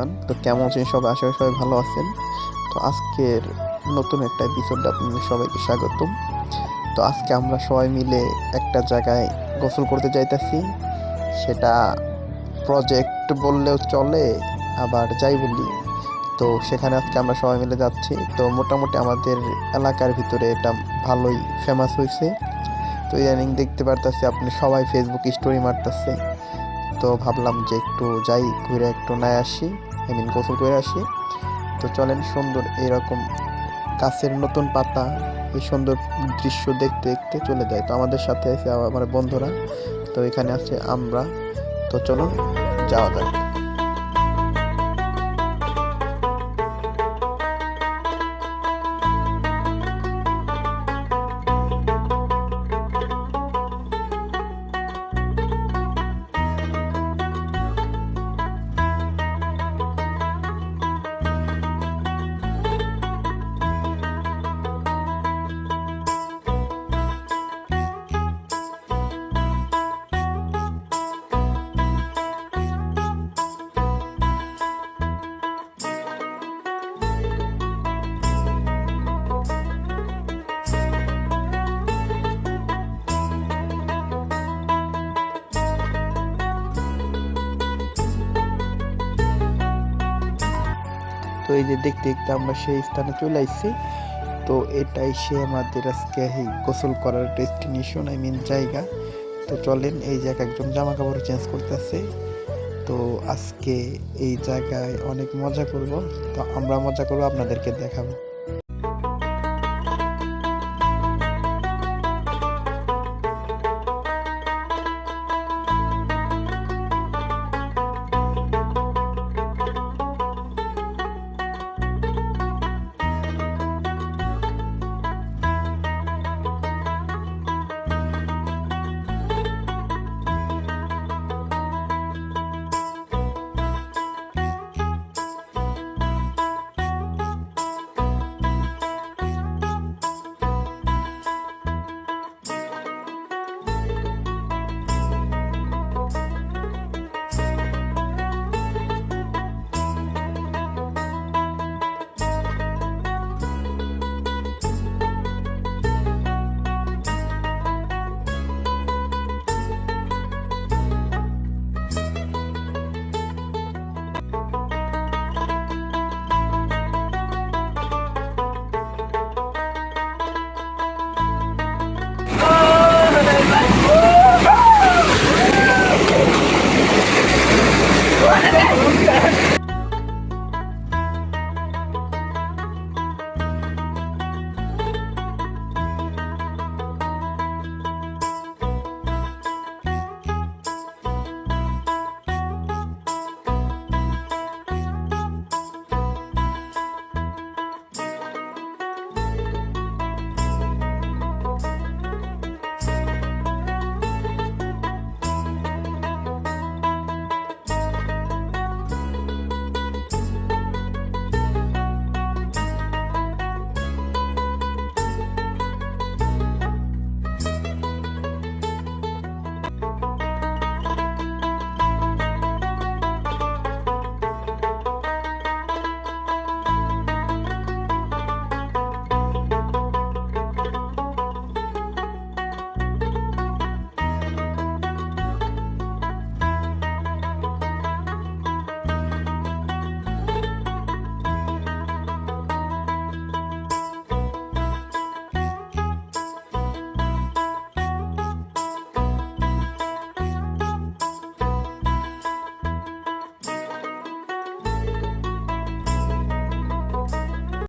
Everyone তো কেমন আছেন সবাই আশা সবাই ভালো আছেন। তো আজকের নতুন একটা এপিসোডে আপনাদের সবাইকে স্বাগতম। তো আজকে আমরা সবাই মিলে একটা জায়গায় গোসল করতে যাইতেছি। সেটা প্রজেক্ট বললেও চলে, আবার যাই বলি। তো সেখানে আজকে আমরা সবাই মিলে যাচ্ছি। তো মোটামুটি আমাদের এলাকার ভিতরে এটা ভালোই ফেমাস হয়েছে তো ইদানিং দেখতে পারতেছি আপনি সবাই ফেসবুক স্টোরি মারতেছে। তো ভাবলাম যে একটু যাই, ঘুরে একটু নাই আসি। মিন গোসল করে আসি। তো চলেন সুন্দর এরকম কাছের নতুন পাতা, এই সুন্দর দৃশ্য দেখতে দেখতে চলে যায়। তো আমাদের সাথে আছে আমার বন্ধুরা। তো এখানে আছে আমরা। তো চলুন যাওয়া যাক। তো এই যে দেখতে দেখতে আমরা সেই স্থানে চলে আসছি তো এটাই সে আমাদের আজকে এই গোসল করার ডেস্টিনেশন আই মিন জায়গা। তো চলেন, এই জায়গা একদম জামা কাপড় চেঞ্জ করতেছে। তো আজকে এই জায়গায় অনেক মজা করব। তো আমরা মজা করব, আপনাদেরকে দেখাবো।